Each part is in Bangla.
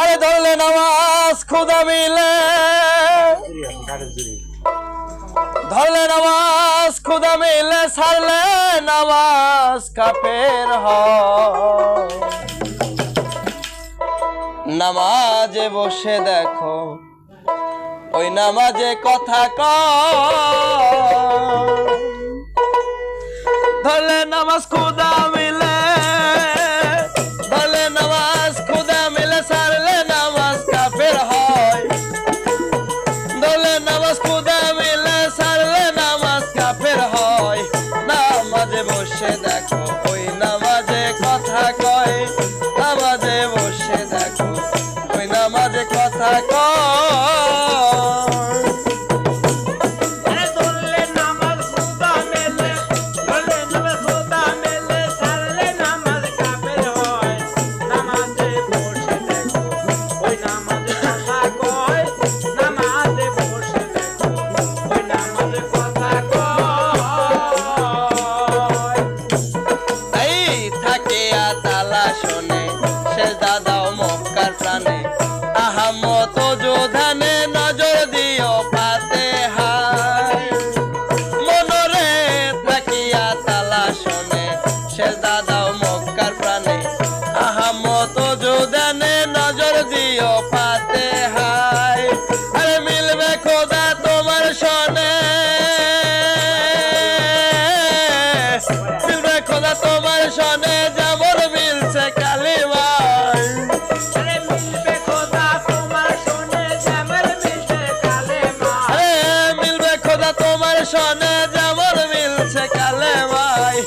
আরে ধরলে নামাজ, খুদা মিলে। ধরলে নামাজ, খুদা মিলে সারলে নামাজ কাপের হ নামাজে বসে দেখো, ওই নামাজে কথা ক ধরলে নামাজ, খুদা মিলে যে কথা কয়। খোদা তোমার সনে সিলবে খোদা তোমার সনে যেমন মিলছে কালিমাই। মিলবে খোদা তোমার সনে যেমন মিলছে কালিমাই।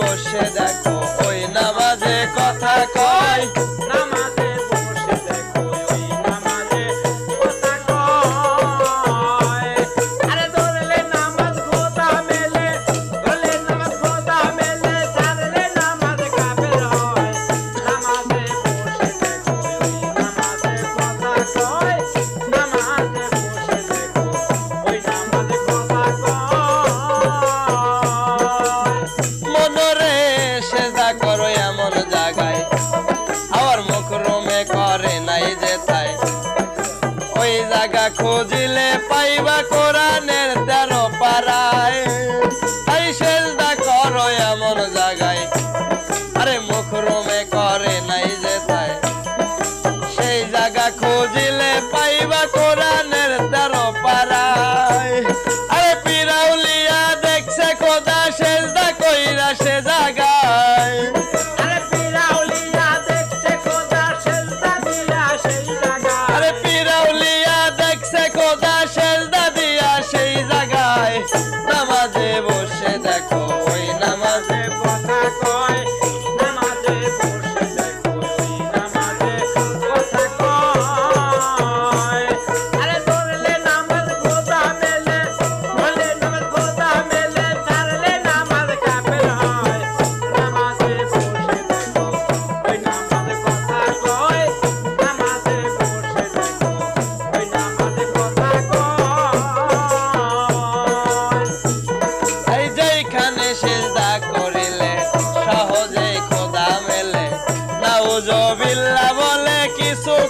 বসে দেখো ওই নামাজে কথা কয়। জাগা খুঁজিলে পাইবা কোরআনের তেরো পারায় এই দা করো এমন জাগায় দেখো ওই নামাজে কথা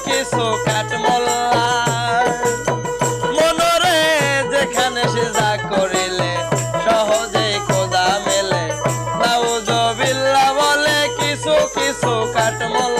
কিছু কাটমল্লা। মনরে যেখানে সে যা করিলে, সহজে খোদা মেলে। নাউজবিল্লা বলে, কিছু কিছু কাটমল্লা।